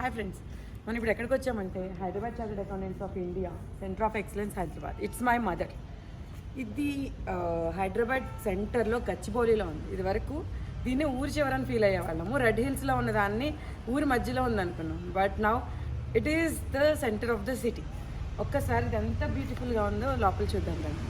Hi friends మనం ఇప్పుడు ఎక్కడికి వచ్చామంటే Hyderabad chartered accountants of India centre of excellence Hyderabad. It's my mother ఇది హైదరాబాద్ సెంటర్లో గచ్చిబౌలిలో ఉంది. ఇది వరకు దీన్ని ఊరి చివరని ఫీల్ అయ్యేవాళ్ళము. రెడ్ హిల్స్లో ఉన్న దాన్ని ఊరి మధ్యలో ఉందనుకున్నాం. But now it is the centre of the city ఒక్కసారి ఇది ఎంత బ్యూటిఫుల్గా ఉందో లోపల చూద్దాం రండి.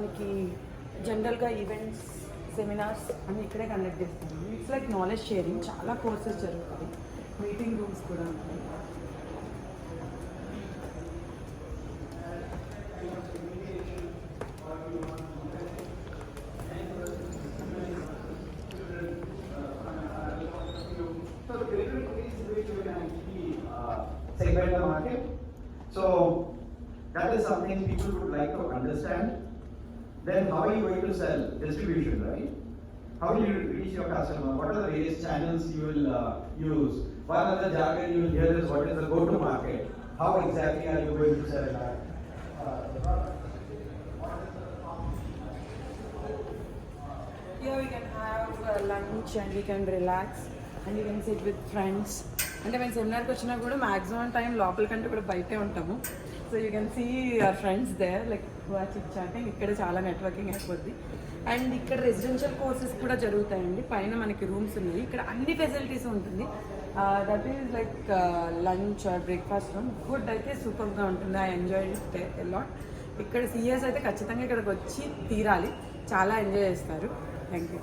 మనకి జనరల్గా ఈవెంట్స్ సెమినార్స్ అన్ని ఇక్కడే కండక్ట్ చేస్తాము ఇట్స్ లైక్ నాలెడ్జ్ షేరింగ్ చాలా కోర్సెస్ జరుగుతాయి మీటింగ్ రూమ్స్ కూడా ఉంటాయి So the creative is which we can actually uh, segment the market. So that is something people would like to understand. Then how are you going to sell? Distribution, right? How will you reach your customer? What are the various channels you will uh, use? One other jargon you will hear is what is the go-to market? How exactly are you going to sell that? Here we can have lunch and we can relax and you can sit with friends. అంటే మేము సెమినార్కి వచ్చినా కూడా maximum time లోపల కంటే కూడా బయటే ఉంటాము. So you can see our friends they like chit chatting ఇక్కడ చాలా నెట్వర్కింగ్ అయిపోద్ది. అండ్ ఇక్కడ రెసిడెన్షియల్ కోర్సెస్ కూడా జరుగుతాయండి. పైన మనకి రూమ్స్ ఉన్నాయి. ఇక్కడ అన్ని ఫెసిలిటీస్ ఉంటుంది. That is like lunch or breakfast room food అయితే సూపర్గా ఉంటుంది. ఐ ఎంజాయ్ లాట్ ఇక్కడ సిఎస్ అయితే ఖచ్చితంగా ఇక్కడికి వచ్చి తీరాలి. చాలా ఎంజాయ్ చేస్తారు. Thank you